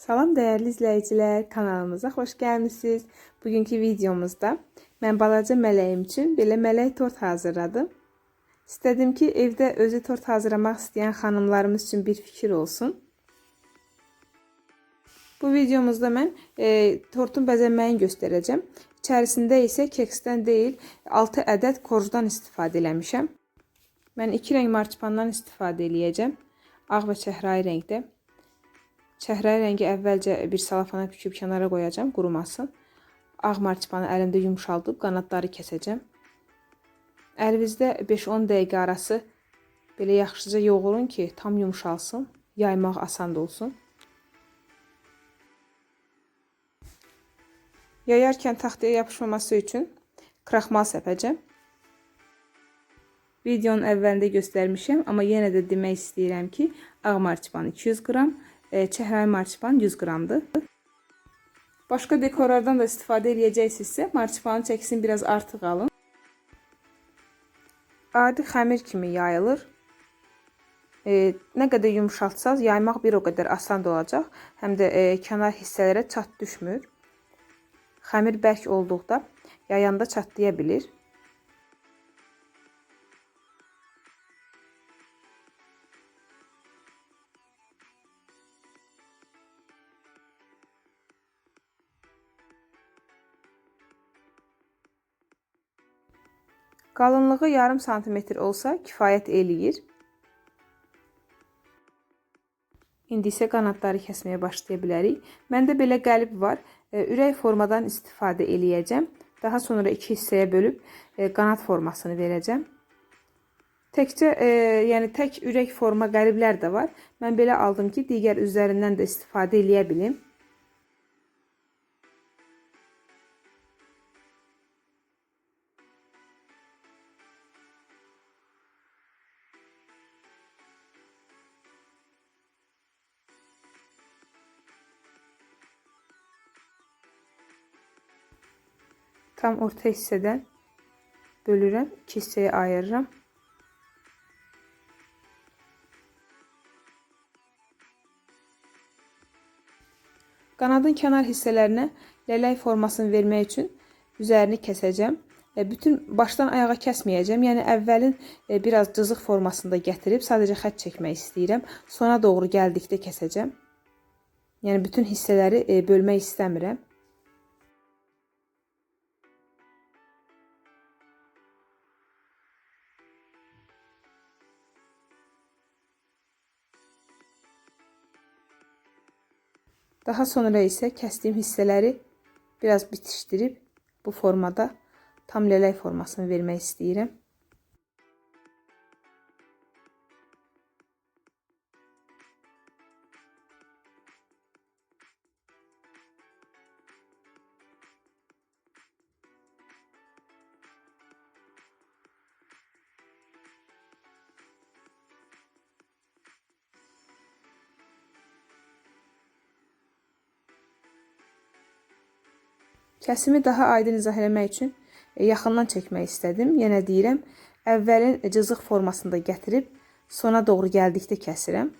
Salam dəyərli izləyicilər, kanalımıza xoş gəlmisiniz. Bugünkü videomuzda mən balaca mələyim üçün belə mələk tort hazırladım. İstədim ki, evdə özü tort hazırlamaq istəyən xanımlarımız üçün bir fikir olsun. Bu videomuzda mən e, tortun bəzənməyini göstərəcəm. İçərisində isə keksdən deyil, 6 ədəd korjdan istifadə eləmişəm. Mən 2 rəng marsipandan istifadə eləyəcəm. Ağ və çəhrayı rəngdə. Çəhrayı rəngi əvvəlcə bir salafana büküb kənara qoyacağam, qurumasın. Ağ marsipanı əlimdə yumşaldıb qanadları kəsəcəm. Əlinizdə 5-10 dəqiqə arası belə yaxşıca yoğurun ki, tam yumşalsın, yaymaq asan olsun. Yayarkən taxtaya yapışmaması üçün kraxmal səpəcəm. Videonun əvvəlində göstərmişəm, amma yenə də demək istəyirəm ki, ağ marsipan 200 qram, e, çəhrayı marsipan 100 qramdır. Başqa dekorlardan da istifadə edəcəksinizsə, marsipanın çəkisini biraz artıq alın. Adi xəmir kimi yayılır. E, nə qədər yumşaltsaz, yaymaq bir o qədər asan olacaq. Həm də e, kənar hissələrə çat düşmür. Xəmir bərk olduqda yayanda çatlaya bilir. Qalınlığı yarım santimetr olsa kifayət eləyir. İndi isə qanadları kəsməyə başlaya bilərik. Məndə belə qəlib var. E, ürək formadan istifadə eləyəcəm. Daha sonra iki hissəyə bölüb e, qanad formasını verəcəm. Təkcə, e, yəni tək ürək forma qəliblər də var. Mən belə aldım ki, digər üzərindən də istifadə eləyə bilim. Tam orta hissədən bölürəm, iki hissəyə ayırıram. Qanadın kənar hissələrinə lələk formasını vermək üçün üzərini kəsəcəm. E, bütün başdan ayağa kəsməyəcəm. Yəni əvvəlin e, biraz cızıq formasında gətirib sadəcə xətt çəkmək istəyirəm. Sona doğru gəldikdə kəsəcəm. Yəni bütün hissələri e, bölmək istəmirəm. Daha sonra isə kəsdiyim hissələri biraz bitişdirib bu formada tam lələk formasını vermək istəyirəm. Kəsimi daha aydın izah eləmək üçün e, yaxından çəkmək istədim. Yenə deyirəm, əvvəlin cızıq formasında gətirib sona doğru gəldikdə kəsirəm.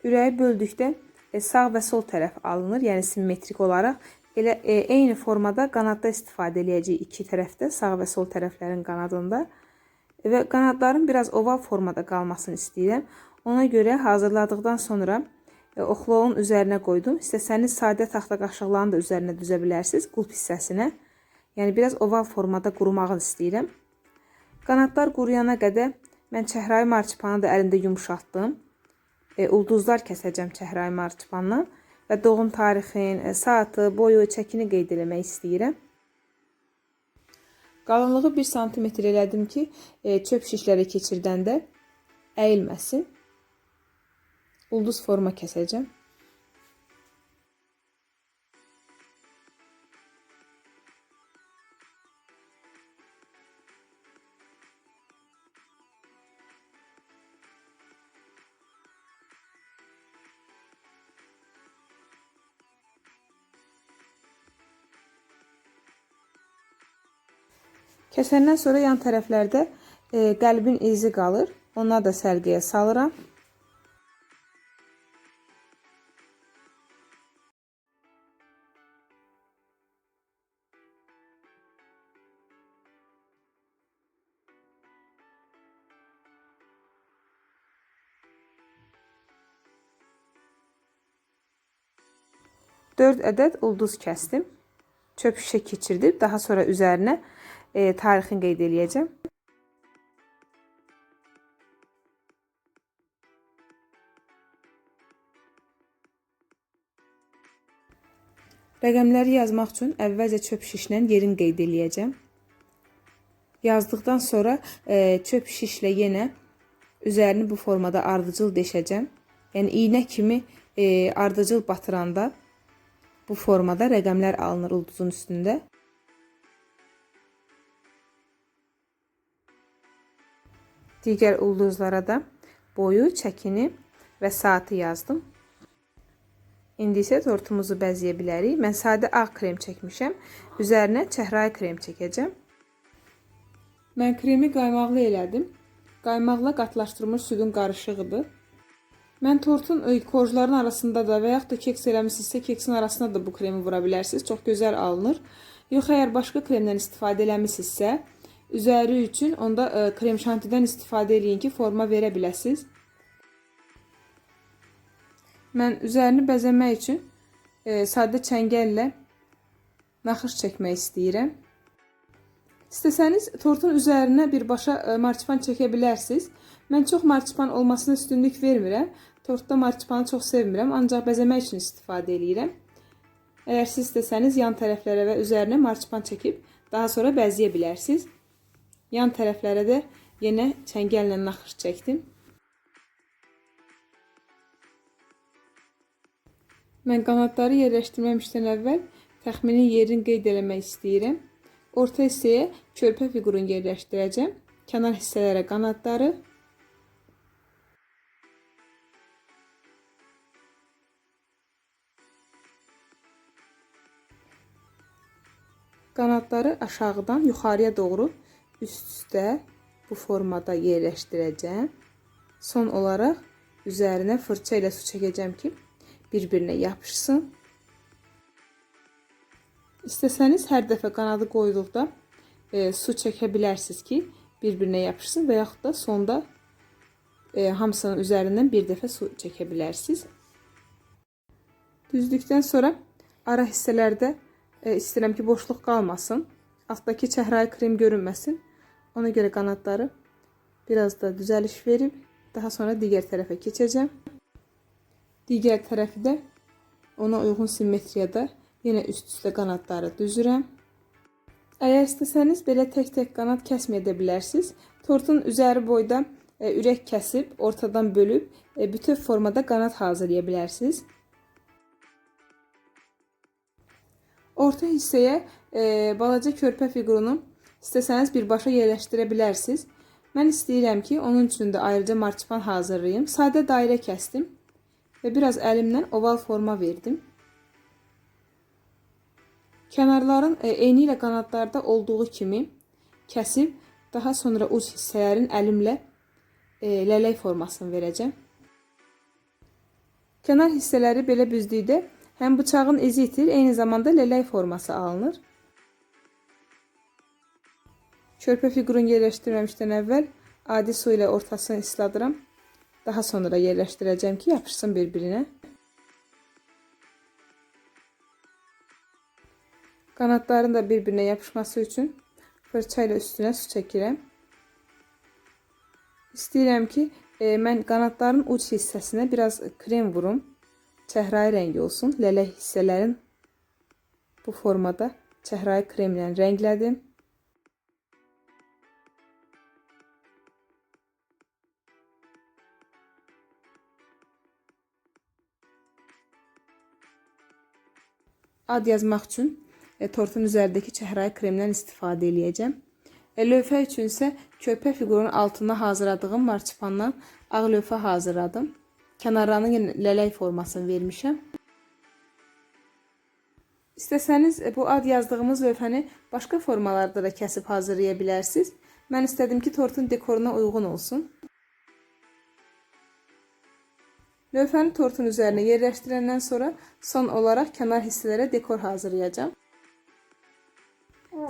Ürəyi böldükdə e, sağ və sol tərəf alınır, yəni simmetrik olaraq. Elə e, eyni formada qanadda istifadə edəcəyik iki tərəfdə, sağ və sol tərəflərin qanadında. Və qanadların biraz oval formada qalmasını istəyirəm. Ona görə hazırladıqdan sonra e, oxlovun üzərinə qoydum. İstəsəniz sadə taxta qaşıqlarını da üzərinə düzə bilərsiniz qulp hissəsinə. Yəni biraz oval formada qurumağını istəyirəm. Qanadlar quruyana qədər mən çəhrayı marsipanı da əlində yumşaltdım e, ulduzlar kəsəcəm çəhrayı marsipandan və doğum tarixin, e, saatı, boyu, çəkini qeyd eləmək istəyirəm. Qalınlığı 1 sm elədim ki, e, çöp şişlərə keçirdəndə əyilməsin. Ulduz forma kəsəcəm. Kəsəndən sonra yan tərəflərdə e, qəlbin izi qalır. Onları da sərgiyə salıram. Dörd ədəd ulduz kəsdim. Çöp şişə keçirdim. Daha sonra üzərinə e, tarixini qeyd eləyəcəm. Rəqəmləri yazmaq üçün əvvəlcə çöp şişlə yerin qeyd eləyəcəm. Yazdıqdan sonra e, çöp şişlə yenə üzərini bu formada ardıcıl deşəcəm. Yəni iynə kimi e, ardıcıl batıranda bu formada rəqəmlər alınır ulduzun üstündə. Digər ulduzlara da boyu, çəkini və saatı yazdım. İndi isə tortumuzu bəzəyə bilərik. Mən sadə ağ krem çəkmişəm. Üzərinə çəhrayı krem çəkəcəm. Mən kremi qaymaqlı elədim. Qaymaqla qatlaşdırılmış südün qarışığıdır. Mən tortun korjların arasında da və yaxud da keks eləmisinizsə, keksin arasına da bu kremi vura bilərsiniz. Çox gözəl alınır. Yox, əgər başqa kremdən istifadə eləmisinizsə, üzəri üçün onda e, krem şantidən istifadə eləyin ki, forma verə biləsiniz. Mən üzərini bəzəmək üçün e, sadə çəngəllə naxış çəkmək istəyirəm. İstəsəniz tortun üzərinə birbaşa e, marsipan çəkə bilərsiniz. Mən çox marsipan olmasına üstünlük vermirəm. Tortda marsipanı çox sevmirəm, ancaq bəzəmək üçün istifadə edirəm. Əgər siz istəsəniz yan tərəflərə və üzərinə marsipan çəkib daha sonra bəzəyə bilərsiniz. Yan tərəflərə də yenə çəngəllə naxış çəkdim. Mən qanadları yerləşdirməmişdən əvvəl təxmini yerini qeyd eləmək istəyirəm. Orta hissəyə körpə fiqurunu yerləşdirəcəm. Kənar hissələrə qanadları, qanadları aşağıdan yuxarıya doğru üst-üstə bu formada yerləşdirəcəm. Son olaraq üzərinə fırça ilə su çəkəcəm ki, bir-birinə yapışsın. İstəsəniz hər dəfə qanadı qoyduqda e, su çəkə ki, bir-birinə yapışsın və yaxud da sonda e, hamısının üzərindən bir dəfə su çəkə bilərsiniz. Düzdükdən sonra ara hissələrdə e, istəyirəm ki, boşluq qalmasın. Altdakı çəhrayı krem görünməsin. Ona görə qanadları biraz da düzəliş verib daha sonra digər tərəfə keçəcəm. Digər tərəfi də ona uyğun simmetriyada yenə üst-üstə qanadları düzürəm. Əgər istəsəniz belə tək-tək qanad kəsməyə də bilərsiniz. Tortun üzəri boyda e, ürək kəsib, ortadan bölüb e, bütöv formada qanad hazırlaya bilərsiniz. Orta hissəyə e, balaca körpə fiqurunu istəsəniz birbaşa yerləşdirə bilərsiniz. Mən istəyirəm ki, onun üçün də ayrıca marsipan hazırlayım. Sadə dairə kəsdim ve biraz elimden oval forma verdim. Kənarların eyni ilə qanadlarda olduğu kimi kəsib daha sonra uc hissələrin əlimlə e, lələk formasını verəcəm. Kənar hissələri belə büzdükdə həm bıçağın izi itir, eyni zamanda lələk forması alınır. Körpə figurunu yerləşdirməmişdən əvvəl adi su ilə ortasını isladıram. Daha sonra yerləşdirəcəm ki, yapışsın bir-birinə. Qanadların da bir-birinə yapışması üçün fırça ilə üstünə su çəkirəm. İstəyirəm ki, e, mən qanadların uc hissəsinə biraz krem vurum. Çəhrayı rəngi olsun. Lələk hissələrin bu formada çəhrayı kremlə rənglədim. Ad yazmaq üçün e, tortun üzərindəki çəhrayı kremdən istifadə eləyəcəm. E, lövhə üçün isə körpə fiqurunun altına hazırladığım marsipandan ağ lövhə hazırladım. Kənarlarına lələk formasını vermişəm. İstəsəniz e, bu ad yazdığımız lövhəni başqa formalarda da kəsib hazırlaya bilərsiniz. Mən istədim ki, tortun dekoruna uyğun olsun. Lövhəni tortun üzərinə yerləşdirəndən sonra son olaraq kənar hissələrə dekor hazırlayacağam.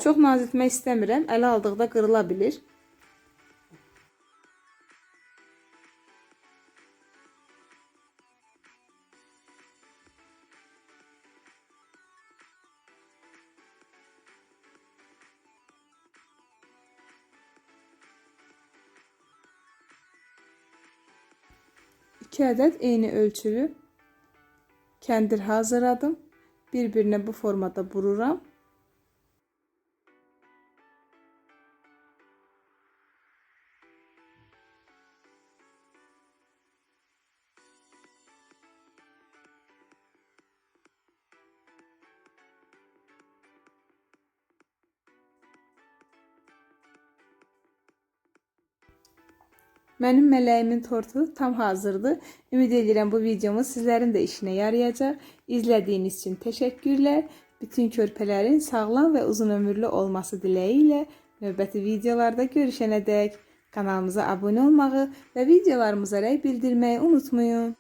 Çox nazitmək istəmirəm. Ələ aldıqda qırıla bilir. İki ədəd eyni ölçülü kəndir hazırladım. Bir-birinə bu formada vururam. Mənim mələyimin tortu tam hazırdır. Ümid edirəm bu videomuz sizlərin də işinə yarayacaq. İzlədiyiniz üçün təşəkkürlər. Bütün körpələrin sağlam və uzun ömürlü olması diləyi ilə növbəti videolarda görüşənədək kanalımıza abunə olmağı və videolarımıza rəy bildirməyi unutmayın.